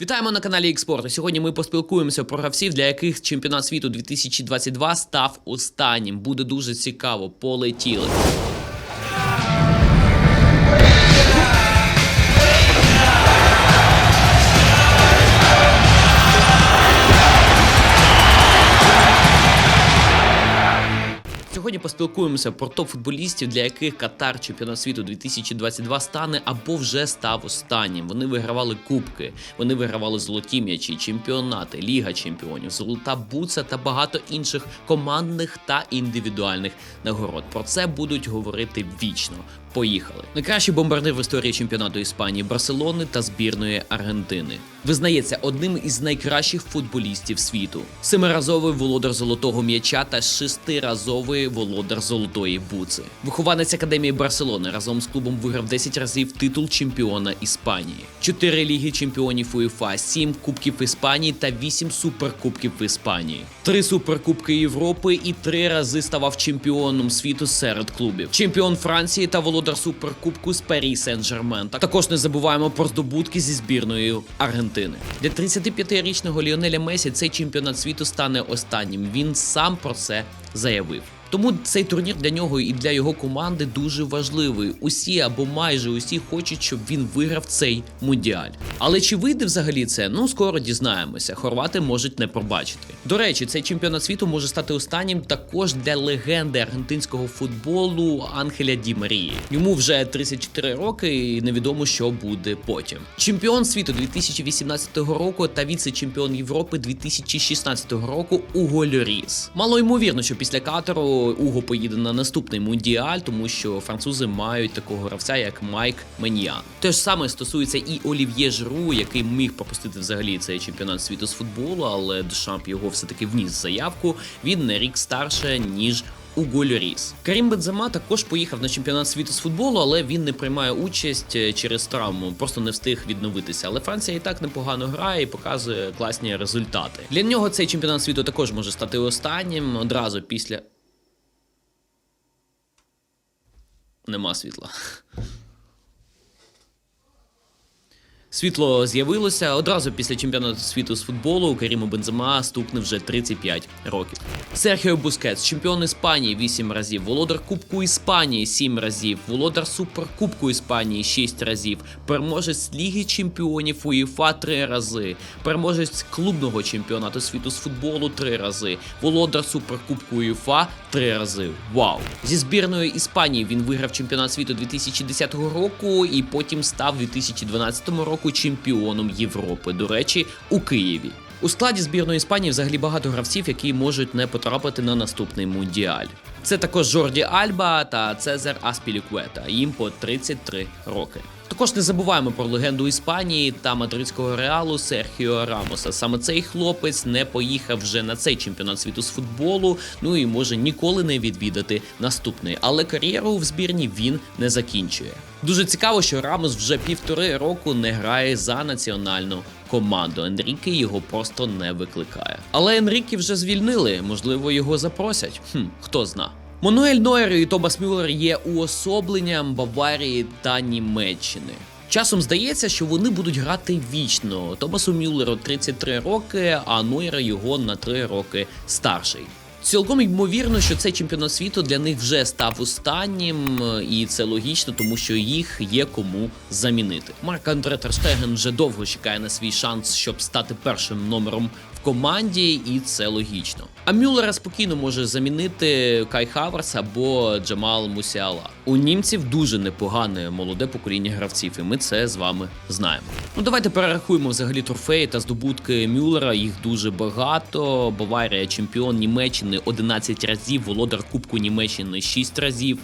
Вітаємо на каналі Експорт. Сьогодні ми поспілкуємося про гравців, для яких чемпіонат світу 2022 став останнім. Буде дуже цікаво. Полетіли. Сьогодні поспілкуємося про топ-футболістів, для яких Катар чемпіонат світу 2022 стане або вже став останнім. Вони вигравали кубки, вони вигравали золоті м'ячі, чемпіонати, Ліга чемпіонів, золота буца та багато інших командних та індивідуальних нагород. Про це будуть говорити вічно. Поїхали. Найкращий бомбардир в історії чемпіонату Іспанії, Барселони та збірної Аргентини. Визнається одним із найкращих футболістів світу. Семиразовий володар золотого м'яча та шестиразовий володар золотої буци. Вихованець академії Барселони разом з клубом виграв 10 разів титул чемпіона Іспанії, 4 ліги чемпіонів УЄФА, 7 кубків Іспанії та 8 суперкубків Іспанії, 3 суперкубки Європи і 3 рази ставав чемпіоном світу серед клубів. Чемпіон Франції та володар суперкубку з Парі Сен-Жермен. Також не забуваємо про здобутки зі збірною Аргентини. Для 35-річного Ліонеля Месі цей чемпіонат світу стане останнім. Він сам про це заявив. Тому цей турнір для нього і для його команди дуже важливий. Усі або майже усі хочуть, щоб він виграв цей мундіаль. Але чи вийде взагалі це? Ну скоро дізнаємося. Хорвати можуть не пробачити. До речі, цей чемпіонат світу може стати останнім також для легенди аргентинського футболу Анхеля Ді Марії. Йому вже 34 роки, і невідомо, що буде потім. Чемпіон світу 2018 року та віце-чемпіон Європи 2016 року Уго Льоріс. Мало ймовірно, що після Катару Уго поїде на наступний мундіаль, тому що французи мають такого гравця, як Майк Меньян. Те ж саме стосується і Олів'є Жру, який міг пропустити взагалі цей чемпіонат світу з футболу, але Дешамп його все-таки вніс заявку. Він на рік старше ніж. Уго Льоріс. Карім Бензема також поїхав на чемпіонат світу з футболу, але він не приймає участь е, через травму, просто не встиг відновитися. Але Франція і так непогано грає і показує класні результати. Для нього цей чемпіонат світу також може стати останнім одразу після. Нема світла. Світло з'явилося одразу після чемпіонату світу з футболу. У Каріму Бензема стукне вже 35 років. Серхіо Бускетс, чемпіон Іспанії 8 разів, володар Кубку Іспанії 7 разів, володар Суперкубку Іспанії 6 разів, переможець Ліги Чемпіонів УЄФА 3 рази, переможець клубного чемпіонату світу з футболу 3 рази, володар Суперкубку УЄФА 3 рази. Вау! Зі збірною Іспанії він виграв чемпіонат світу 2010 року і потім став у 2012 року чемпіоном Європи. До речі, у Києві. У складі збірної Іспанії взагалі багато гравців, які можуть не потрапити на наступний мундіаль. Це також Жорді Альба та Цезар Аспілікуета. Їм по 33 роки. Також не забуваємо про легенду Іспанії та мадридського реалу Серхіо Рамоса. Саме цей хлопець не поїхав вже на цей чемпіонат світу з футболу. Ну і може ніколи не відвідати наступний. Але кар'єру в збірні він не закінчує. Дуже цікаво, що Рамос вже півтори року не грає за національну команду. Енріке його просто не викликає. Але Енріке вже звільнили, можливо, його запросять. Хм, хто зна. Мануель Нойер і Томас Мюллер є уособленням Баварії та Німеччини. Часом здається, що вони будуть грати вічно. Томасу Мюллеру 33 роки, а Нойер його на 3 роки старший. Цілком ймовірно, що цей чемпіонат світу для них вже став останнім, і це логічно, тому що їх є кому замінити. Марк Андре Терштеген вже довго чекає на свій шанс, щоб стати першим номером в команді, і це логічно. А Мюллера спокійно може замінити Кай Хаверс або Джамал Мусіала. У німців дуже непогане молоде покоління гравців, і ми це з вами знаємо. Ну давайте перерахуємо взагалі трофеї та здобутки Мюллера. Їх дуже багато. Баварія, чемпіон Німеччини 11 разів, володар Кубку Німеччини 6 разів.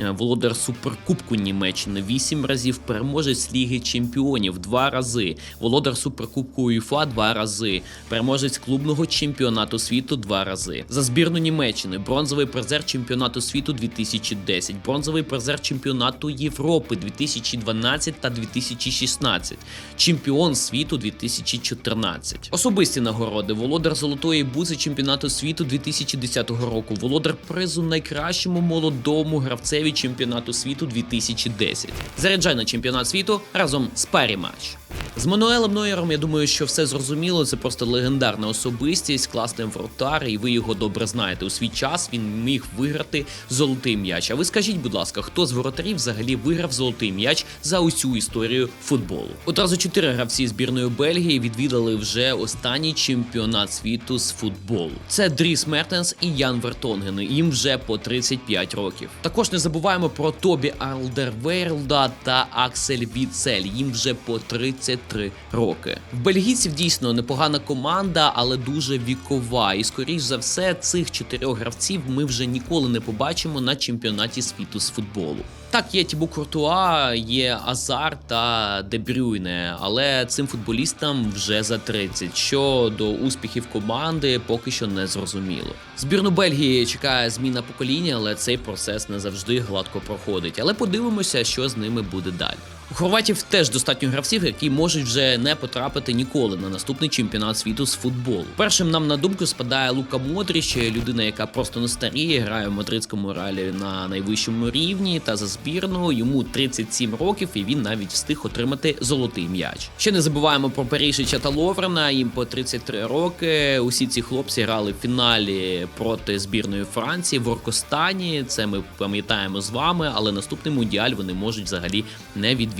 е, Володар Суперкубку Німеччини 8 разів, переможець Ліги Чемпіонів 2 рази, володар Суперкубку УЄФА 2 рази, переможець клубного чемпіонату світу 2 рази. За збірну Німеччини бронзовий призер чемпіонату світу 2010, бронзовий призер чемпіонату Європи 2012 та 2016, чемпіон світу 2014. Особисті нагороди, володар золотої бузи чемпіонату світу 2010 року, володар призу найкращому молодому гравцеві чемпіонату світу 2010. Заряджай на чемпіонат світу разом з Парі Матч. З Мануелем Нойером, я думаю, що все зрозуміло. Це просто легендарна особистість, класний вратар, і ви його добре знаєте. У свій час він міг виграти золотий м'яч. А ви скажіть, будь ласка, хто з воротарів взагалі виграв золотий м'яч за усю історію футболу? Одразу чотири гравці збірної Бельгії відвідали вже останній чемпіонат світу з футболу. Це Дріс Мертенс і Ян Вертонген. Їм вже по 35 років. Також не забуваємо про Тобі Альдервейрлда та Аксель Віцель. Їм вже по 33 роки. В бельгійців дійсно непогана команда, але дуже вікова. І скоріш за все, цих чотирьох гравців ми вже ніколи не побачимо на чемпіонаті світу з футболу. Так, є Тібу Куртуа, є Азар та Дебрюйне, але цим футболістам вже за 30. Що до успіхів команди поки що не зрозуміло. Збірну Бельгії чекає зміна покоління, але цей процес не завжди гладко проходить. Але подивимося, що з ними буде далі. У хорватів теж достатньо гравців, які можуть вже не потрапити ніколи на наступний чемпіонат світу з футболу. Першим нам на думку спадає Лука Модріч, людина, яка просто не старіє, грає в мадридському реалі на найвищому рівні та за збірну. Йому 37 років, і він навіть встиг отримати золотий м'яч. Ще не забуваємо про Перішича та Ловрена. Їм по 33 роки. Усі ці хлопці грали в фіналі проти збірної Франції в Оркостані. Це ми пам'ятаємо з вами, але наступний мундіаль вони можуть взагалі не відвідати.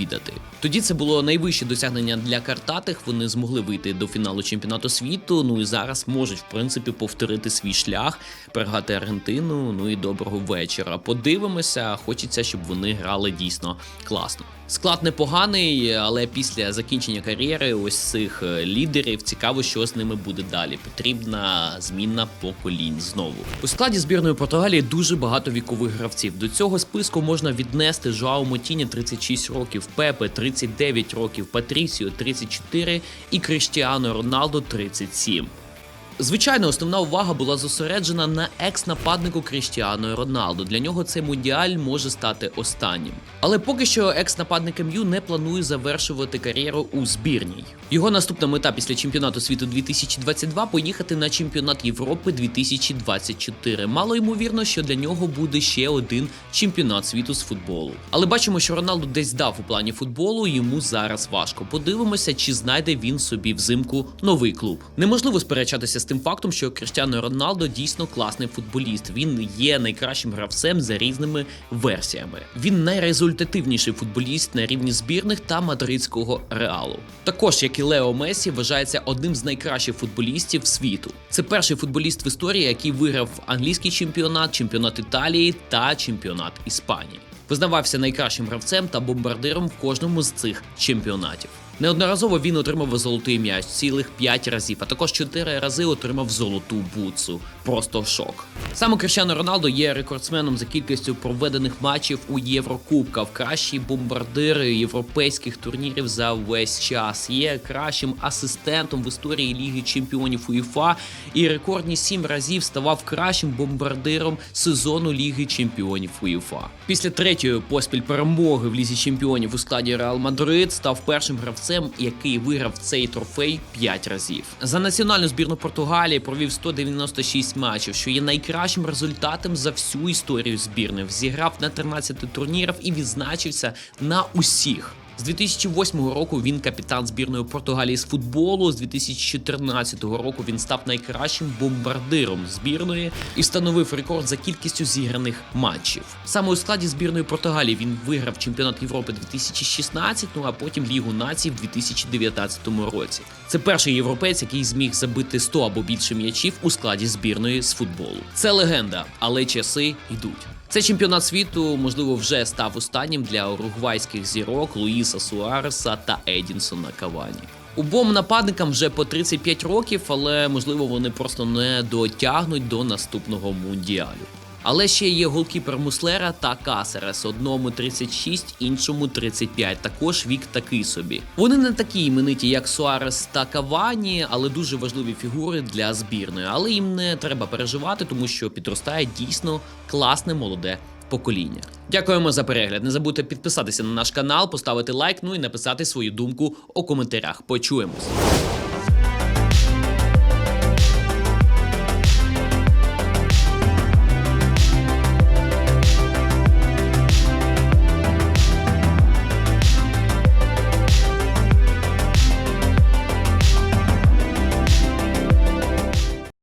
Тоді це було найвище досягнення для картатих. Вони змогли вийти до фіналу чемпіонату світу. Ну і зараз можуть в принципі повторити свій шлях, перегати Аргентину. Ну і доброго вечора. Подивимося, хочеться, щоб вони грали дійсно класно. Склад непоганий, але після закінчення кар'єри ось цих е, лідерів цікаво, що з ними буде далі. Потрібна зміна поколінь знову. У складі збірної Португалії дуже багато вікових гравців. До цього списку можна віднести Жоау Мотіні 36 років, Пепе 39 років, Патрісіо 34 і Кріштіану Роналдо 37. Звичайно, основна увага була зосереджена на екс-нападнику Кріштіану Роналду. Для нього цей мундіаль може стати останнім. Але поки що екс-нападник МЮ не планує завершувати кар'єру у збірній. Його наступна мета після чемпіонату світу 2022 поїхати на чемпіонат Європи 2024. Мало ймовірно, що для нього буде ще один чемпіонат світу з футболу. Але бачимо, що Роналду десь здав у плані футболу. Йому зараз важко. Подивимося, чи знайде він собі взимку новий клуб. Неможливо сперечатися з тим фактом, що Криштиану Роналдо дійсно класний футболіст. Він є найкращим гравцем за різними версіями. Він найрезультативніший футболіст на рівні збірних та мадридського реалу. Також, як і Лео Месі, вважається одним з найкращих футболістів світу. Це перший футболіст в історії, який виграв англійський чемпіонат, чемпіонат Італії та чемпіонат Іспанії. Визнавався найкращим гравцем та бомбардиром в кожному з цих чемпіонатів. Неодноразово він отримав золотий м'яч цілих 5 разів, а також 4 рази отримав золоту буцу. Просто шок. Саме Крещано Роналдо є рекордсменом за кількістю проведених матчів у Єврокубках, кращий бомбардир європейських турнірів за весь час. Є кращим асистентом в історії Ліги Чемпіонів УЄФА і рекордні 7 разів ставав кращим бомбардиром сезону Ліги Чемпіонів УЄФА. Після третьої поспіль перемоги в Лізі Чемпіонів у складі Реал Мадрид став першим гравцем, який виграв цей трофей 5 разів. За національну збірну Португалії провів 196 матчів, що є найкращим результатом за всю історію збірної. Зіграв на 13 турнірах і відзначився на усіх. З 2008 року він капітан збірної Португалії з футболу. З 2014 року він став найкращим бомбардиром збірної і встановив рекорд за кількістю зіграних матчів. Саме у складі збірної Португалії він виграв чемпіонат Європи 2016, ну а потім Лігу націй в 2019 році. Це перший європейць, який зміг забити 100 або більше м'ячів у складі збірної з футболу. Це легенда, але часи йдуть. Цей чемпіонат світу, можливо, вже став останнім для уругвайських зірок Луїса Суареса та Едінсона Кавані. Обом нападникам вже по 35 років, але можливо вони просто не дотягнуть до наступного мундіалю. Але ще є голкіпер Муслера та Касерес. Одному 36, іншому 35. Також вік такий собі. Вони не такі імениті, як Суарес та Кавані, але дуже важливі фігури для збірної. Але їм не треба переживати, тому що підростає дійсно класне молоде покоління. Дякуємо за перегляд. Не забудьте підписатися на наш канал, поставити лайк, ну і написати свою думку у коментарях. Почуємось.